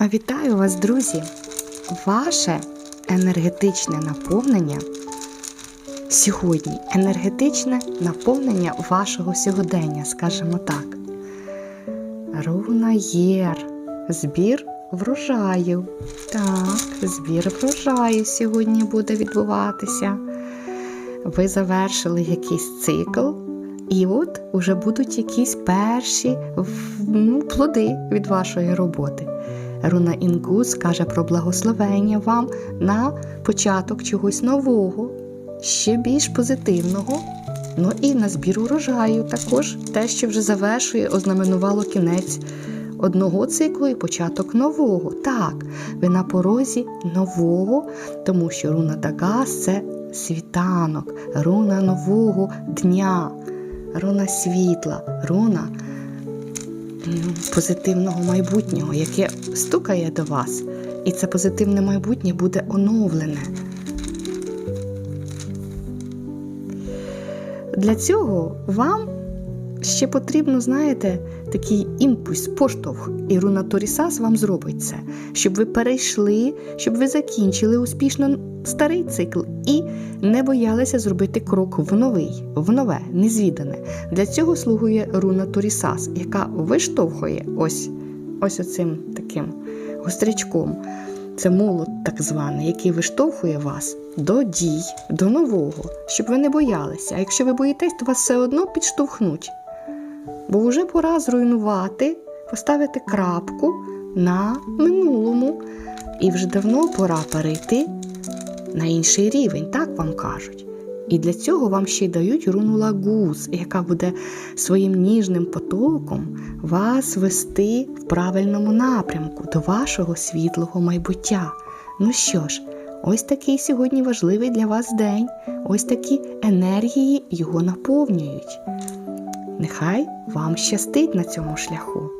А Вітаю вас, друзі! Ваше енергетичне наповнення сьогодні, енергетичне наповнення вашого сьогодення, скажімо так. Руна Єр. Збір врожаю. Так, збір врожаю сьогодні буде відбуватися. Ви завершили якийсь цикл, і от уже будуть якісь перші ну, плоди від вашої роботи. Руна Інгус каже про благословення вам на початок чогось нового, ще більш позитивного. Ну і на збір урожаю також те, що вже завершує, ознаменувало кінець одного циклу і початок нового. Так, ви на порозі нового, тому що руна Дагас це світанок, руна нового дня, руна світла, руна позитивного майбутнього, яке стукає до вас. І це позитивне майбутнє буде оновлене. Для цього вам ще потрібно, знаєте, такий імпульс, поштовх. І руна Торісас вам зробить це, щоб ви перейшли, щоб ви закінчили успішно старий цикл і не боялися зробити крок в новий, в нове, незвідане. Для цього слугує руна Торісас, яка виштовхує ось, ось оцим таким гострячком. Це молот так званий, який виштовхує вас до дій, до нового, щоб ви не боялися. А якщо ви боїтесь, то вас все одно підштовхнуть. Бо вже пора зруйнувати, поставити крапку на минулому. І вже давно пора перейти на інший рівень, так вам кажуть. І для цього вам ще й дають руну лагуз, яка буде своїм ніжним потоком вас вести в правильному напрямку до вашого світлого майбуття. Ну що ж, ось такий сьогодні важливий для вас день, ось такі енергії його наповнюють. Нехай вам щастить на цьому шляху.